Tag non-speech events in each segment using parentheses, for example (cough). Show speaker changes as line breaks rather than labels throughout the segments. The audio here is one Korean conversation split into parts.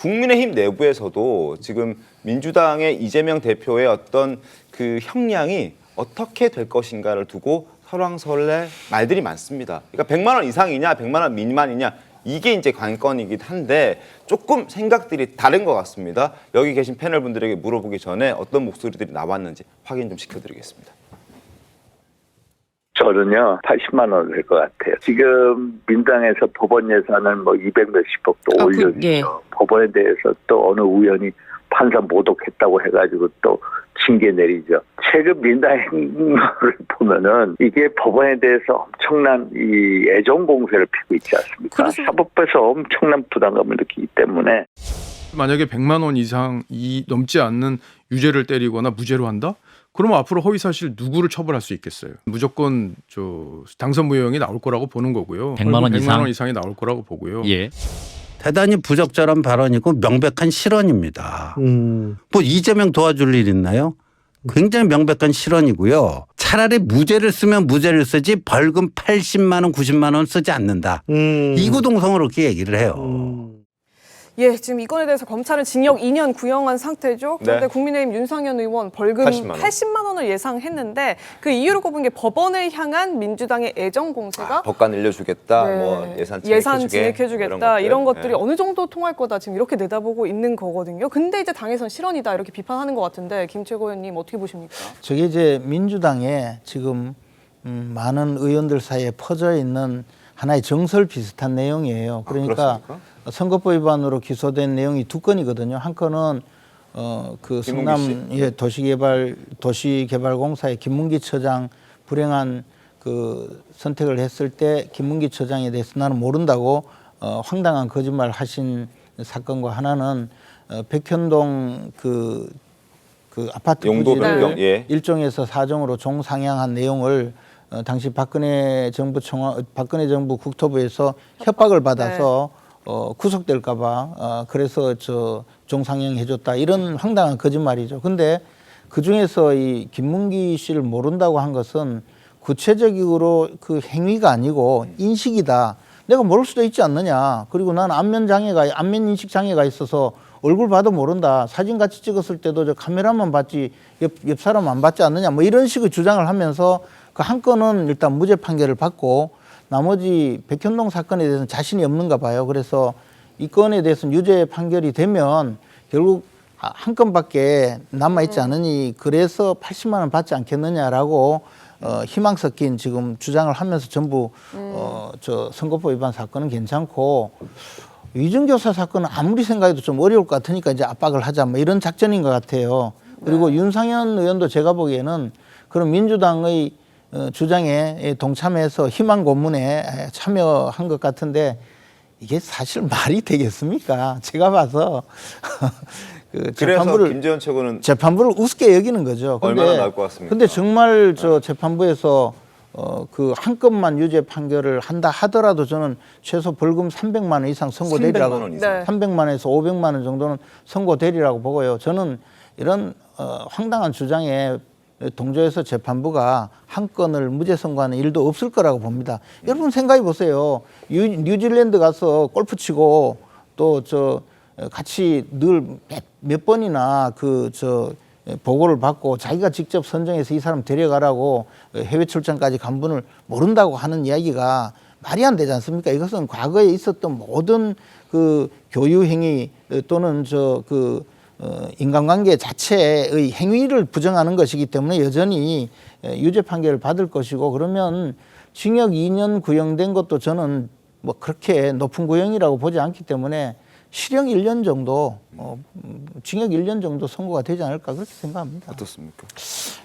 국민의힘 내부에서도 지금 민주당의 이재명 대표의 어떤 그 형량이 어떻게 될 것인가를 두고 설왕설래 말들이 많습니다. 그러니까 100만 원 이상이냐, 100만 원 미만이냐 이게 이제 관건이긴 한데 조금 생각들이 다른 것 같습니다. 여기 계신 패널 분들에게 물어보기 전에 어떤 목소리들이 나왔는지 확인 좀 시켜드리겠습니다.
저는요 80만 원 될 것 같아요. 지금 민당에서 법원 예산을 뭐200 몇십억 또
아, 그,
올려주죠.
예.
법원에 대해서 또 어느 의원이 판사 모독했다고 해가지고 또 징계 내리죠. 최근 민당 행보를 (laughs) 보면은 이게 법원에 대해서 엄청난 이 애정 공세를 피고 있지 않습니까?
그래서-
사법부에서 엄청난 부담감을 느끼기 때문에
만약에 100만 원 이상 이 넘지 않는 유죄를 때리거나 무죄로 한다? 그러면 앞으로 허위 사실 누구를 처벌할 수 있겠어요? 무조건 저 당선 무효형이 나올 거라고 보는 거고요.
100만 원
100만
이상?
원 이상이 나올 거라고 보고요.
예.
대단히 부적절한 발언이고 명백한 실언입니다.
음.
뭐 이재명 도와줄 일 있나요? 굉장히 명백한 실언이고요. 차라리 무죄를 쓰면 무죄를 쓰지 벌금 80만 원, 90만 원 쓰지 않는다.
음.
이구동성으로 그렇게 얘기를 해요.
음.
예, 지금 이 건에 대해서 검찰은 징역 2년 구형한 상태죠. 그런데
네.
국민의힘 윤상현 의원 벌금
80만
80만,
원.
원을 예상했는데 그 이유를 꼽은 게 법원을 향한 민주당의 애정 공세가
아, 법관 늘려주겠다,
네,
뭐 예산
예산
진행해주게,
진행해주겠다 이런,
것들.
것들이
네.
어느 정도 통할 거다 지금 이렇게 내다보고 있는 거거든요. 근데 이제 당에선 실언이다 이렇게 비판하는 것 같은데 김 최고위원님 어떻게 보십니까?
저게 이제 민주당에 지금 음, 많은 의원들 사이에 퍼져 있는 하나의 정설 비슷한 내용이에요. 그러니까
그렇습니까?
선거법 위반으로 기소된 내용이 두 건이거든요. 한 건은 어그 성남 예, 도시개발 도시개발공사의 김문기 처장 불행한 그 선택을 했을 때 김문기 처장에 대해서 나는 모른다고 어, 황당한 거짓말 하신 사건과 하나는 어, 백현동 그, 그 아파트
용도 변경, 예.
일종에서 사정으로 종상향한 내용을 어, 당시 박근혜 정부 청와 박근혜 정부 국토부에서 협박을 받아서 어, 구속될까봐 어, 그래서 저 종상향 해줬다 이런 황당한 거짓말이죠. 근데 그 중에서 이 김문기 씨를 모른다고 한 것은 구체적으로 그 행위가 아니고 인식이다. 내가 모를 수도 있지 않느냐. 그리고 나는 안면 장애가 안면 인식 장애가 있어서 얼굴 봐도 모른다. 사진 같이 찍었을 때도 저 카메라만 봤지 옆, 옆 사람 안 봤지 않느냐. 뭐 이런 식의 주장을 하면서 그 한 건은 일단 무죄 판결을 받고 나머지 백현동 사건에 대해서는 자신이 없는가 봐요. 그래서 이 건에 대해서는 유죄 판결이 되면 결국 아, 한 건밖에 남아 있지 않으니 그래서 80만 원 받지 않겠느냐라고 어, 희망 섞인 지금 주장을 하면서 전부 어, 저 선거법 위반 사건은 괜찮고 위증교사 사건은 아무리 생각해도 좀 어려울 것 같으니까 이제 압박을 하자 뭐 이런 작전인 것 같아요. 그리고 윤상현 의원도 제가 보기에는 그런 민주당의 어, 주장에 동참해서 희망 고문에 참여한 것 같은데 이게 사실 말이 되겠습니까? 제가 봐서 (laughs) 그 재판부를
김재원 최고는
재판부를 우습게 여기는 거죠.
얼마나 나올 것 같습니까?
근데 정말 저 재판부에서 어, 그 한 건만 유죄 판결을 한다 하더라도 저는 최소 벌금 300만 원 이상 선고되리라고
300만 원 이상.
네.
300만 원에서 500만 원 정도는 선고되리라고 보고요. 저는 이런 어, 황당한 주장에 동조해서 재판부가 한 건을 무죄 선고하는 일도 없을 거라고 봅니다. 여러분 생각해 보세요. 유, 뉴질랜드 가서 골프 치고 또 저 같이 늘 몇, 몇 번이나 그 저 보고를 받고 자기가 직접 선정해서 이 사람 데려가라고 해외 출장까지 간 분을 모른다고 하는 이야기가 말이 안 되지 않습니까? 이것은 과거에 있었던 모든 그 교유 행위 또는 저그 어, 인간관계 자체의 행위를 부정하는 것이기 때문에 여전히 에, 유죄 판결을 받을 것이고 그러면 징역 2년 구형된 것도 저는 뭐 그렇게 높은 구형이라고 보지 않기 때문에 실형 1년 정도 어, 음, 징역 1년 정도 선고가 되지 않을까 그렇게 생각합니다.
어떻습니까?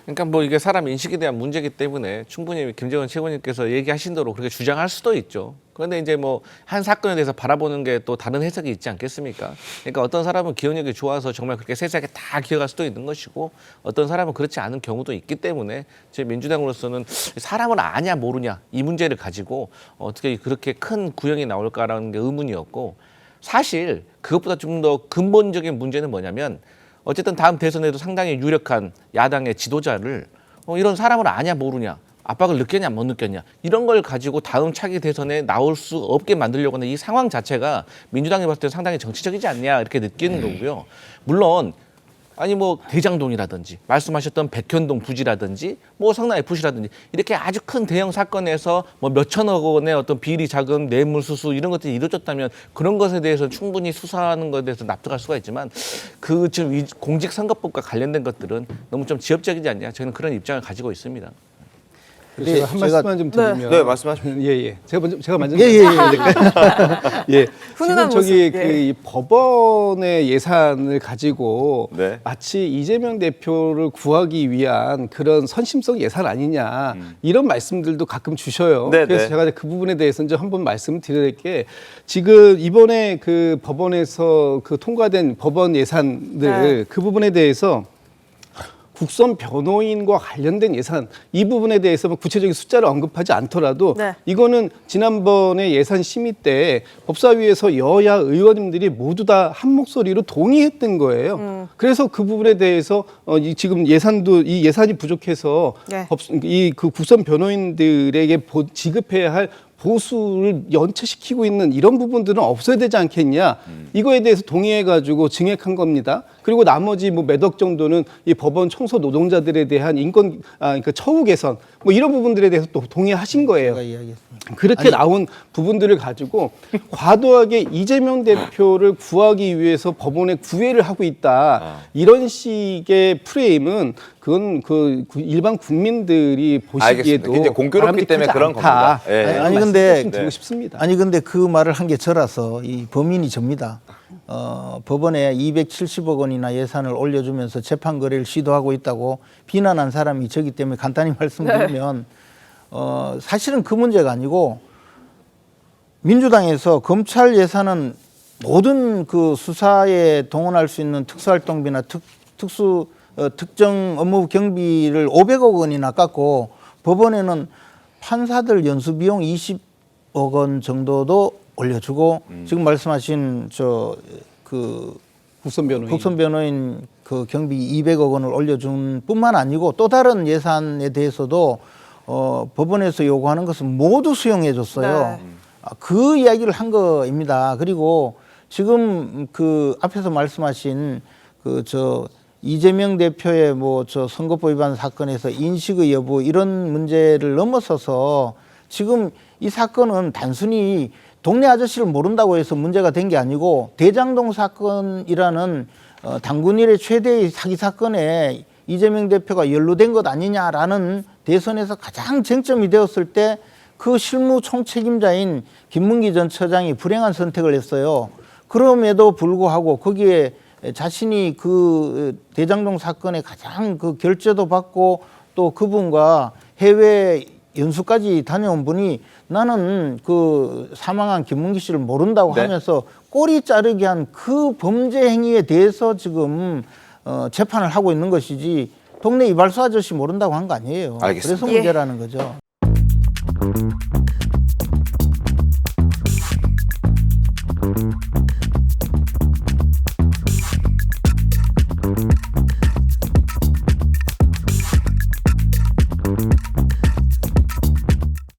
그러니까 뭐 이게 사람 인식에 대한 문제이기 때문에 충분히 김재원 최고님께서 얘기하신 대로 그렇게 주장할 수도 있죠. 그런데 이제 뭐 한 사건에 대해서 바라보는 게 또 다른 해석이 있지 않겠습니까? 그러니까 어떤 사람은 기억력이 좋아서 정말 그렇게 세세하게 다 기억할 수도 있는 것이고 어떤 사람은 그렇지 않은 경우도 있기 때문에 제 민주당으로서는 사람을 아냐 모르냐 이 문제를 가지고 어떻게 그렇게 큰 구형이 나올까라는 게 의문이었고 사실 그것보다 좀 더 근본적인 문제는 뭐냐면 어쨌든 다음 대선에도 상당히 유력한 야당의 지도자를 어, 이런 사람을 아냐 모르냐 압박을 느꼈냐 못 느꼈냐 이런 걸 가지고 다음 차기 대선에 나올 수 없게 만들려고 하는 이 상황 자체가 민주당이 봤을 때 상당히 정치적이지 않냐 이렇게 느끼는 거고요. 물론 아니 뭐 대장동이라든지 말씀하셨던 백현동 부지라든지 뭐 성남 FC라든지 이렇게 아주 큰 대형 사건에서 뭐 몇천억 원의 어떤 비리 자금 뇌물 수수 이런 것들이 이루어졌다면 그런 것에 대해서 충분히 수사하는 것에 대해서 납득할 수가 있지만 그 지금 이 공직선거법과 관련된 것들은 너무 좀 지엽적이지 않냐 저는 그런 입장을 가지고 있습니다.
제가 한 말씀만 좀 드리면
네, 말씀하십시오.
예, 예. 제가 먼저 제가 먼저
예, 예, 예. (laughs)
예.
훈훈한
지금 저기
모습, 예.
그이 법원의 예산을 가지고
네.
마치 이재명 대표를 구하기 위한 그런 선심성 예산 아니냐 이런 말씀들도 가끔 주셔요.
음. 네,
그래서
네.
제가 그 부분에 대해서 좀 한번 말씀을 드릴 게 지금 이번에 그 법원에서 그 통과된 법원 예산들
네.
그 부분에 대해서 국선 변호인과 관련된 예산 이 부분에 대해서 뭐 구체적인 숫자를 언급하지 않더라도
네.
이거는 지난번에 예산 심의 때 법사위에서 여야 의원님들이 모두 다 한 목소리로 동의했던 거예요.
음.
그래서 그 부분에 대해서 어, 이 지금 예산도 이 예산이 부족해서
네.
법, 이그 국선 변호인들에게 보- 지급해야 할 보수를 연체시키고 있는 이런 부분들은 없어야 되지 않겠냐 이거에 대해서 동의해가지고 증액한 겁니다. 그리고 나머지 뭐 몇 억 정도는 이 법원 청소 노동자들에 대한 인권 아 그러니까 처우 개선 뭐 이런 부분들에 대해서 또 동의하신 거예요.
이야기했습니다.
그렇게 나온 부분들을 가지고 과도하게 이재명 대표를 구하기 위해서 법원에 구애를 하고 있다 이런 식의 프레임은 그건 그 구- 일반 국민들이
알겠습니다.
보시기에도
굉장히 공교롭기 때문에 그런
않다.
겁니다. 예.
아니, 아니,
말씀
근데-
좀 드리고
네.
싶습니다.
아니 근데 그 말을 한 게 저라서 이 범인이 접니다. 어, 법원에 270억 원이나 예산을 올려주면서 재판 거래를 시도하고 있다고 비난한 사람이 저기 때문에 간단히 (laughs) 말씀드리면 어, 사실은 그 문제가 아니고 민주당에서 검찰 예산은 모든 그 수사에 동원할 수 있는 특수활동비나 특, 특수 어, 특정 업무 경비를 500억 원이나 깎고 법원에는 판사들 연수 비용 20억 원 정도도 올려주고 지금 말씀하신 저그
국선 변호인.
국선 변호인 그 경비 200억 원을 올려준 뿐만 아니고 또 다른 예산에 대해서도 어, 법원에서 요구하는 것은 모두 수용해 줬어요.
네.
아, 그 이야기를 한 거입니다. 그리고 지금 그 앞에서 말씀하신 그 저 이재명 대표의 뭐 저 선거법 위반 사건에서 인식의 여부 이런 문제를 넘어서서 지금 이 사건은 단순히 동네 아저씨를 모른다고 해서 문제가 된 게 아니고 대장동 사건이라는 어, 당군 일의 최대의 사기 사건에 이재명 대표가 연루된 것 아니냐라는 대선에서 가장 쟁점이 되었을 때 그 실무 총책임자인 김문기 전 처장이 불행한 선택을 했어요. 그럼에도 불구하고 거기에 자신이 그 대장동 사건에 가장 그 결재도 받고 또 그분과 해외 연수까지 다녀온 분이 나는 그 사망한 김문기 씨를 모른다고
네.
하면서 꼬리 자르기 한그 범죄 행위에 대해서 지금 어, 재판을 하고 있는 것이지 동네 이발소 아저씨 모른다고 한 거 아니에요.
알겠습니다.
그래서
예.
문제라는 거죠.